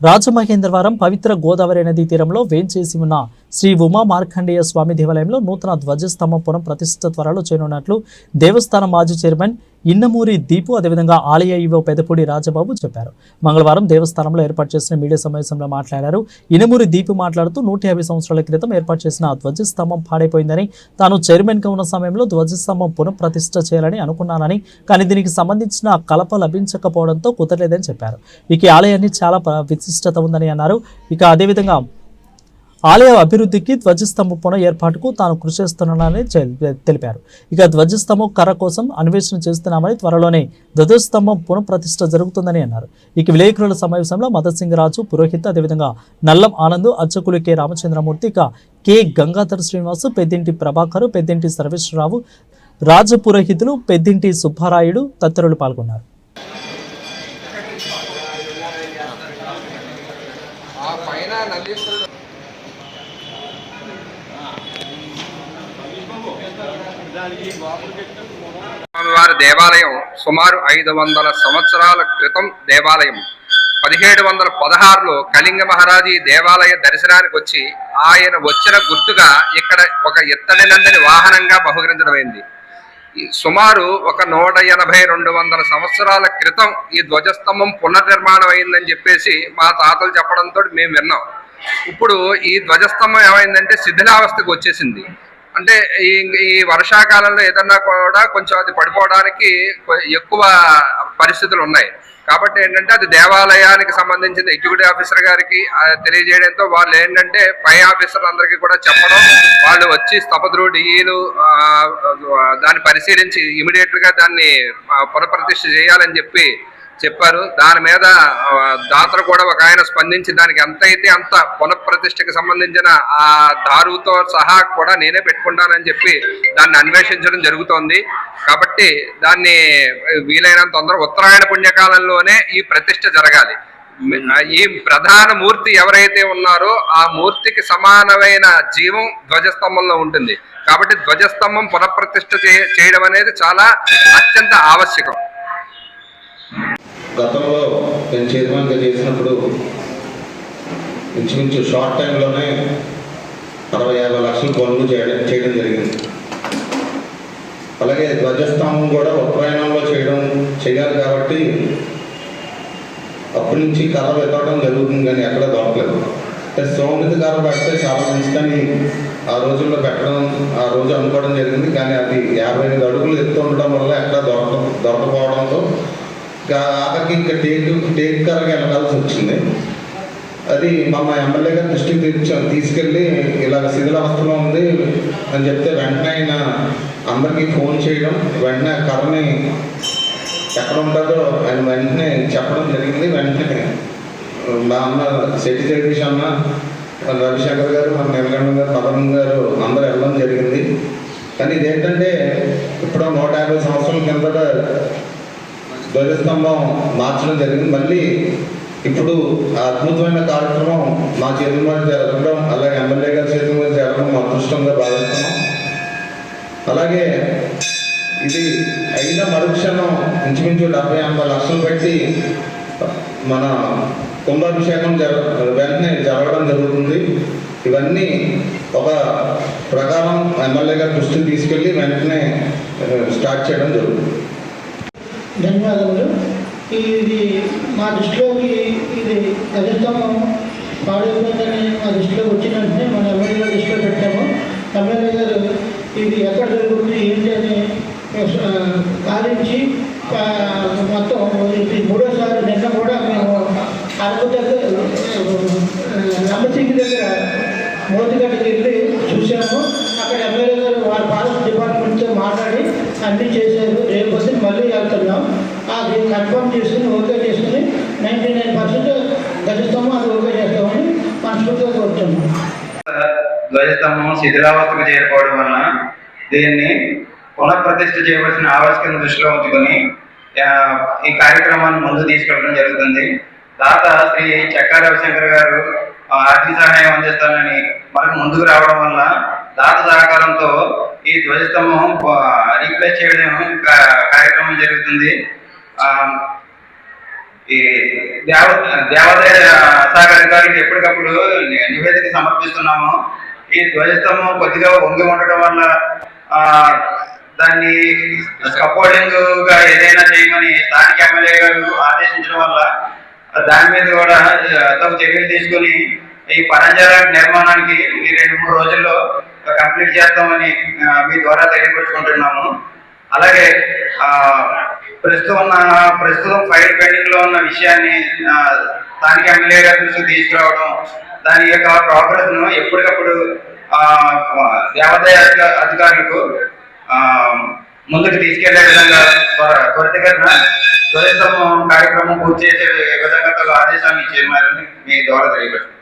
రాజమహేంద్రవరం పవిత్ర గోదావరి నదీ తీరంలో వేంచేసి ఉన్న శ్రీ ఉమా మార్కండేయ స్వామి దేవాలయంలో నూతన ధ్వజస్తంభ పునఃప్రతిష్ఠ త్వరలో చేయనున్నట్లు దేవస్థానం మాజీ చైర్మన్ ఇన్నమూరి దీపు అదేవిధంగా ఆలయ ఈవో పెదపూడి రాజబాబు చెప్పారు. మంగళవారం దేవస్థానంలో ఏర్పాటు చేసిన మీడియా సమావేశంలో మాట్లాడారు. ఇనమూరి దీపు మాట్లాడుతూ నూట యాభై సంవత్సరాల క్రితం ఏర్పాటు చేసిన ధ్వజస్తంభం పాడైపోయిందని తాను చైర్మన్గా ఉన్న సమయంలో ధ్వజస్తంభం పునఃప్రతిష్ఠ చేయాలని అనుకున్నానని కానీ దీనికి సంబంధించిన కలప లభించకపోవడంతో కుదరలేదని చెప్పారు. ఇక ఆలయాన్ని చాలా విశిష్టత ఉందని అన్నారు. ఇక అదేవిధంగా ఆలయ అభివృద్ధికి ధ్వజస్తంభం పునః ఏర్పాటుకు తాను కృషి చేస్తున్నానని తెలిపారు. ఇక ధ్వజస్తంభం కర్ర కోసం అన్వేషణ చేస్తున్నామని త్వరలోనే ధ్వజస్తంభం పునఃప్రతిష్ఠ జరుగుతుందని అన్నారు. ఇక విలేకరుల సమావేశంలో మదసింగరాజు పురోహిత్ అదేవిధంగా నల్లం ఆనంద్ అర్చకులు కె. రామచంద్రమూర్తి ఇక కె. గంగాధర శ్రీనివాసు పెద్దింటి ప్రభాకరు పెద్దింటి సర్వేశ్వరరావు రాజపురోహితులు పెద్దింటి సుబ్బారాయుడు తదితరులు పాల్గొన్నారు ఆ పైన నందీశ్వరుడు స్వామివారి దేవాలయం సుమారు ఐదు వందల సంవత్సరాల క్రితం దేవాలయం. పదిహేడు వందల పదహారులో కళింగ మహారాజు దేవాలయ దర్శనానికి వచ్చి ఆయన వచ్చిన గుర్తుగా ఇక్కడ ఒక ఎత్తడినందని వాహనంగా బహుకరించడమైంది. సుమారు ఒక నూట ఎనభై రెండు వందల సంవత్సరాల క్రితం ఈ ధ్వజస్తంభం పునర్నిర్మాణం అయిందని చెప్పేసి మా తాతలు చెప్పడంతో మేము విన్నాం. ఇప్పుడు ఈ ధ్వజస్తంభం ఏమైందంటే శిథిలావస్థకు వచ్చేసింది. అంటే ఈ ఈ వర్షాకాలంలో ఏదన్నా కూడా కొంచెం అది పడిపోవడానికి ఎక్కువ పరిస్థితులు ఉన్నాయి. కాబట్టి ఏంటంటే అది దేవాలయానికి సంబంధించిన ఎగ్జిక్యూటివ్ ఆఫీసర్ గారికి తెలియజేయడంతో వాళ్ళు ఏంటంటే పై ఆఫీసర్ అందరికీ కూడా చెప్పడం వాళ్ళు వచ్చి స్థపతులు డిఈలు దాన్ని పరిశీలించి ఇమీడియట్గా దాన్ని పునఃప్రతిష్ఠ చేయాలని చెప్పి చెప్పారు. దాని మీద దాతలు కూడా ఒక ఆయన స్పందించి దానికి ఎంత అయితే అంత పునఃప్రతిష్ఠకి సంబంధించిన ఆ దారుతో సహా కూడా నేనే పెట్టుకుంటానని చెప్పి దాన్ని అన్వేషించడం జరుగుతోంది. కాబట్టి దాన్ని వీలైనంత తొందర ఉత్తరాయణ పుణ్యకాలంలోనే ఈ ప్రతిష్ట జరగాలి. ఈ ప్రధాన మూర్తి ఎవరైతే ఉన్నారో ఆ మూర్తికి సమానమైన జీవం ధ్వజస్తంభంలో ఉంటుంది. కాబట్టి ధ్వజస్తంభం పునఃప్రతిష్ఠ చేయడం అనేది చాలా అత్యంత ఆవశ్యకం. గతంలో నేను చైర్మన్గా చేసినప్పుడు ఇంచుమించు షార్ట్ టైంలోనే అరవై యాభై లక్షలు కొనుగోలు చేయడం చేయడం జరిగింది. అలాగే ధ్వజస్తంభం కూడా ఉత్తరాయణంలో చేయడం చేయాలి కాబట్టి అప్పటి నుంచి కర్ర వెతకడం జరుగుతుంది కానీ ఎక్కడ దొరకలేదు. అంటే సోమృతి కర్ర పెడితే చాలా మంచిదని ఆ రోజుల్లో పెట్టడం ఆ రోజు అనుకోవడం జరిగింది. కానీ అది యాభై ఐదు అడుగులు ఎత్తు ఉండడం వల్ల ఎక్కడ దొరక దొరకపోవడంతో ఆఖరికి ఇంకా టేక్ టేక్ కర్రగా వెళ్ళాల్సి వచ్చింది. అది మా మా ఎమ్మెల్యే గారి దృష్టికి తెచ్చాం తీసుకెళ్ళి ఇలాగ శిథిలావస్థలో ఉంది అని చెప్తే వెంటనే ఆయన అందరికీ ఫోన్ చేయడం వెంటనే కర్రని ఎక్కడ ఉంటుందో ఆయన వెంటనే చెప్పడం జరిగింది. వెంటనే మా అన్న శెట్టి జగదీష్ అన్న రవిశంకర్ గారు మన నీలకంఠ గారు మదన్ గారు అందరూ వెళ్ళడం జరిగింది. కానీ ఇదేంటంటే ఇప్పుడు నూట యాభై సంవత్సరాల కిందట ధ్వజస్తంభం మార్చడం జరిగింది. మళ్ళీ ఇప్పుడు ఆ అద్భుతమైన కార్యక్రమం మా చేతుల మీద జరగడం అలాగే ఎమ్మెల్యే గారి చేతుల మీద జరగడం మా అదృష్టంగా భావిస్తున్నాం. అలాగే ఇది అయిన మరుక్షణం ఇంచుమించు డెబ్బై ఎనభై లక్షలు పెట్టి మన కుంభాభిషేకం జర వెంటనే జరగడం జరుగుతుంది. ఇవన్నీ ఒక ప్రకారం ఎమ్మెల్యే గారి దృష్టికి తీసుకెళ్ళి వెంటనే స్టార్ట్ చేయడం జరుగుతుంది. ధన్యవాదములు. ఇది మా దృష్టిలోకి ఇది గజస్తంభం పాడైపోయిందని మా దృష్టిలోకి వచ్చిన వెంటనే మన ఎమ్మెల్యే దృష్టిలో పెట్టాము. ఎమ్మెల్యే గారు ఇది ఎక్కడ జరుగుతుంది ఏంటి అని పాలించి మొత్తం ఇది మూడోసారి నిన్న కూడా మేము అరకు దగ్గర రంభసింగి దగ్గర మోతిగడ్డకి వెళ్ళి చూసాము అక్కడ ఎమ్మెల్యే గారు వారి పాలన డిపార్ట్మెంట్తో మాట్లాడి అన్ని చేశారు. రేపు మళ్ళీ వెళ్తున్నాం. అది కన్ఫర్మ్ చేసుకుని ఓకే చేసుకుని నైంటీ నైన్ పర్సెంట్ గజస్తాము అది ఓకే చేస్తామని మనస్ఫూర్తిగా కోరుతున్నాం. ధ్వజస్తంభం శిథిలావస్థకు చేరుకోవడం వలన దీన్ని పునఃప్రతిష్ఠ చేయవలసిన ఆవశ్యకత దృష్టిలో ఉంచుకొని ఈ కార్యక్రమాన్ని ముందు తీసుకెళ్ళడం జరుగుతుంది. తాత శ్రీ చక్కా రవిశంకర్ గారు ఆర్థిక సహాయం అందిస్తానని మనకు ముందుకు రావడం వల్ల దాత సహకారంతో ఈ ధ్వజస్తంభం రీప్లేస్ చేయడం కార్యక్రమం జరుగుతుంది. ఈ దేవ దేవాదాయ శాఖ అధికారులకు ఎప్పటికప్పుడు నివేదిక సమర్పిస్తున్నాము. ఈ ధ్వజస్తంభం కొద్దిగా వంగి ఉండటం వల్ల దాన్ని సపోర్టింగ్గా ఏదైనా చేయమని స్థానిక ఎమ్మెల్యే గారు ఆదేశించడం వల్ల దాని మీద కూడా తమ తగు చర్యలు తీసుకొని ఈ పరంజాల నిర్మాణానికి ఈ రెండు మూడు రోజుల్లో కంప్లీట్ చేస్తామని మీ ద్వారా తెలియపరుచుకుంటున్నాము. అలాగే ప్రస్తుతం ఉన్న ప్రస్తుతం ఫైల్ పెండింగ్లో ఉన్న విషయాన్ని స్థానిక ఎమ్మెల్యే గారి దృష్టికి తీసుకురావడం దాని యొక్క ప్రోగ్రెస్ను ఎప్పటికప్పుడు దేవాదాయ అధికారులకు ముందుకు తీసుకెళ్ళే విధంగా త్వర- త్వరితగతిన త్వరితం కార్యక్రమం పూర్తి చేసే విధంగా ఆదేశాన్ని ఆదేశాలు మీ ద్వారా తెలియపరుచుకుంటున్నాను